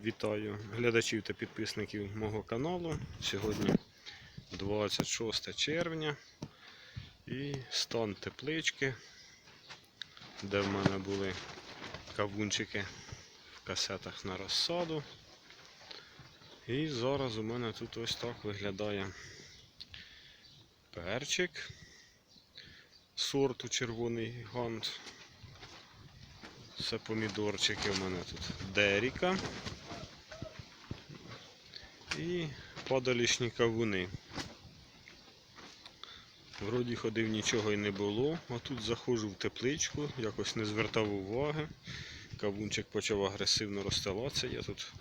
Вітаю глядачів та підписників мого каналу. Сьогодні 26 червня і стан теплички, де в мене були кавунчики в касетах на розсаду. І зараз у мене тут ось так виглядає перчик сорту червоний гігант. Це помідорчики у мене тут Деріка. І падалішні кавуни. Вроді ходив нічого і не було, а тут заходжу в тепличку, якось не звертав уваги. Кавунчик почав агресивно розстилатися. Я тут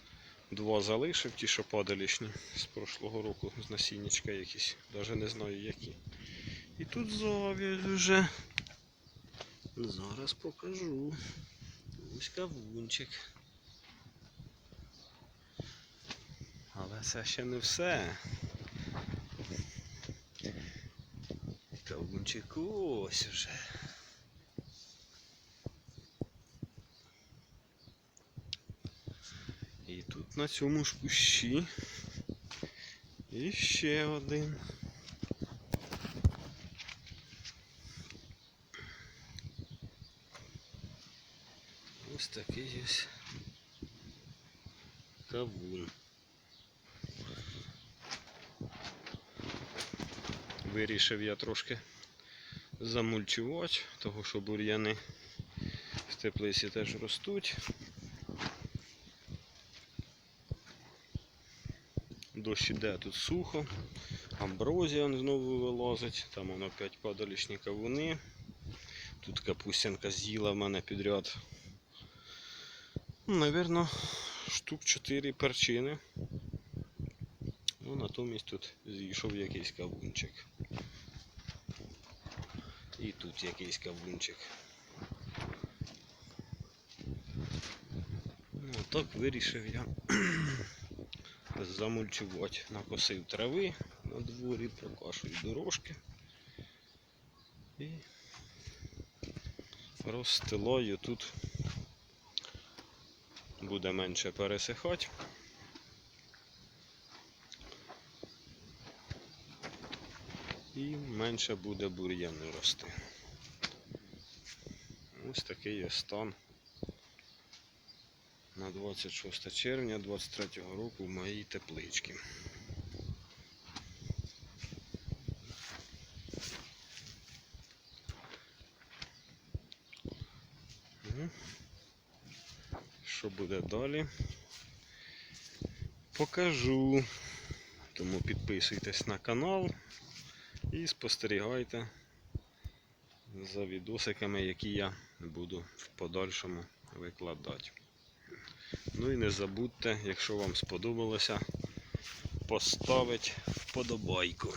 два залишив, ті, що падалішні з прошлого року, з насіннячка якісь, навіть не знаю які. І тут зав'язь вже. Зараз покажу. Ось кавунчик. Але це ще не все. Кавунчик ось уже. І тут на цьому ж кущі. І ще один. Ось такий ось кавун. Вирішив я трошки замульчувати, того що бур'яни в теплиці теж ростуть. Дощ іде тут сухо, амброзія знову вилазить, там воно опять падалішні кавуни. Тут капустянка з'їла в мене підряд. Ну, Навірно, штук 4 перчини. Ну, натомість тут зійшов якийсь кавунчик. І тут якийсь кавунчик. Ну, так вирішив я замульчувати. Накосив трави на дворі, прокашую дорожки. І розстилаю тут буде менше пересихати. І менше буде бур'яни рости. Ось такий ось стан на 26 червня 23 року в моїй тепличці. Що буде далі? Покажу. Тому підписуйтесь на канал і спостерігайте за відосиками, які я буду в подальшому викладати. Ну і не забудьте, якщо вам сподобалося, поставити вподобайку.